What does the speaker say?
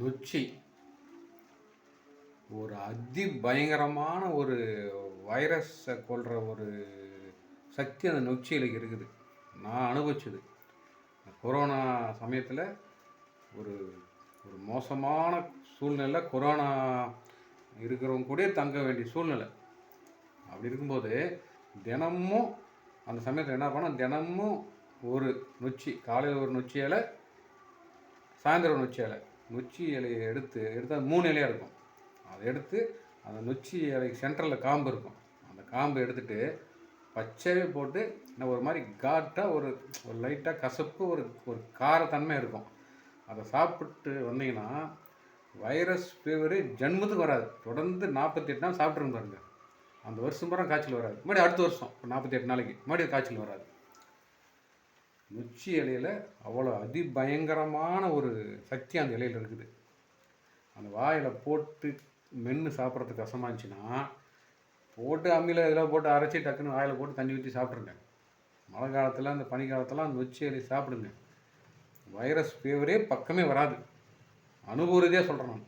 நொச்சி. ஒரு அதி பயங்கரமான ஒரு வைரஸை கொள்கிற ஒரு சக்தி அந்த நொச்சியில் இருக்குது. நான் அனுபவிச்சது. கொரோனா சமயத்தில் ஒரு ஒரு மோசமான சூழ்நிலை கொரோனா இருக்கிறவங்க கூட தங்க வேண்டிய சூழ்நிலை. அப்படி இருக்கும்போது தினமும் அந்த சமயத்தில் என்ன பண்ணோம் தினமும் ஒரு நொச்சி காலையில் ஒரு நொச்சி இலை சாயந்தரம் நொச்சி இலை நொச்சி இலையை எடுத்து எடுத்தால் மூணு இலையாக இருக்கும். அதை எடுத்து அந்த நொச்சி இலைக்கு சென்டரில் காம்பு இருக்கும். அந்த காம்பு எடுத்துட்டு பச்சையே போட்டு என்ன ஒரு மாதிரி காட்டாக ஒரு ஒரு லைட்டாக கசப்பு ஒரு ஒரு காரத்தன்மை இருக்கும். அதை சாப்பிட்டு வந்தீங்கன்னா வைரஸ் ஃபீவரு ஜன்மத்துக்கு வராது. தொடர்ந்து நாற்பத்தெட்டு நாள் சாப்பிட்ருங்க பாருங்க. அந்த வருஷம் பூரா காய்ச்சல் வராது. மறுபடியும் அடுத்த வருஷம் ஒரு நாற்பத்தெட்டு நாளைக்கு. மறுபடியும் காய்ச்சல் வராது. நொச்சி இலையில் அவ்வளோ அதிபயங்கரமான ஒரு சக்தி அந்த இலையில் இருக்குது. அந்த வாயில் போட்டு மென்று சாப்பிட்றதுக்கு கஷ்டமாக இருந்துச்சுன்னா போட்டு அம்மியில் இதெல்லாம் போட்டு அரைச்சி டக்குன்னு வாயில் போட்டு தண்ணி ஊற்றி சாப்பிட்ருங்க மழை காலத்தில் அந்த பனி காலத்தில் அந்த நொச்சி இலையை சாப்பிடுங்க. வைரஸ் ஃபீவரே பக்கமே வராது. அனுபவ ரீதியாக சொல்கிறேன் நான்.